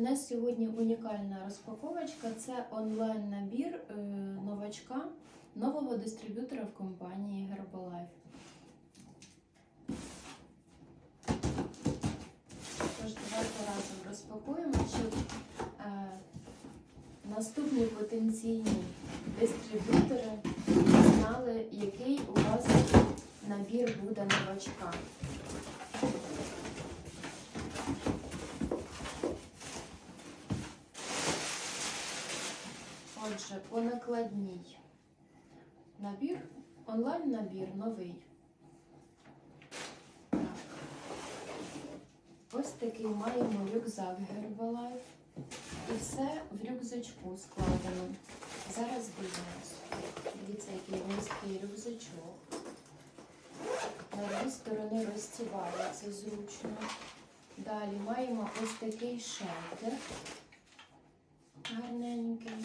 У нас сьогодні унікальна розпаковочка. Це онлайн-набір е, новачка, нового дистриб'ютора в компанії Herbalife. Тож, давайте разом розпакуємо, щоб е, наступні потенційні дистриб'ютори знали, який у вас набір буде новачка. Отже, по накладній набір, онлайн-набір новий. Ось такий маємо рюкзак Herbalife. І все в рюкзачку складено. Зараз дивимось. Дивіться, який низький рюкзачок. На дві сторони розтівається зручно. Далі маємо ось такий шелтер. Гарненький.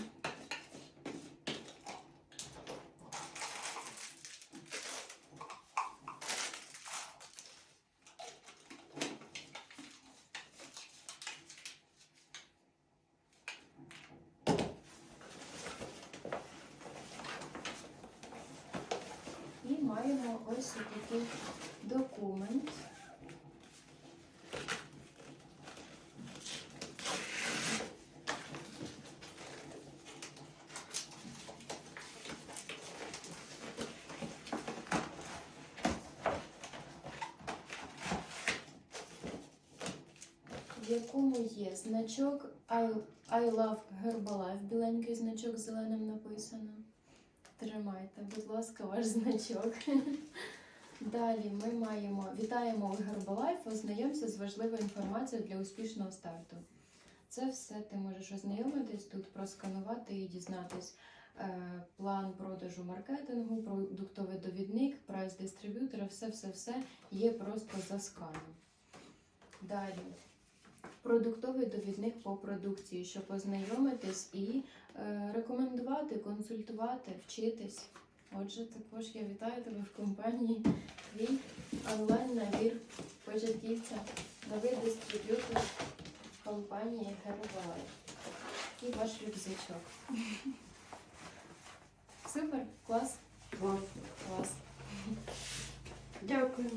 І маємо ось такий документ. В якому є значок I, I love Herbalife, біленький значок зеленим написано. Тримайте, будь ласка, ваш значок. Далі ми маємо вітаємо у ознайомся з важливою інформацією для успішного старту. Це все ти можеш ознайомитись тут, просканувати і дізнатись е, план продажу маркетингу, продуктовий довідник, прайс дистриб'ютора, все-все-все є просто за сканом. Далі. Продуктовий довідник по продукції, щоб ознайомитись і е, рекомендувати, консультувати, вчитись. Отже, також я вітаю тебе в компанії твій онлайн-набір початківця, новий дистриб'ютор компанії Herbalife. І ваш рюкзачок. Супер, клас, Клас. клас. Дякую.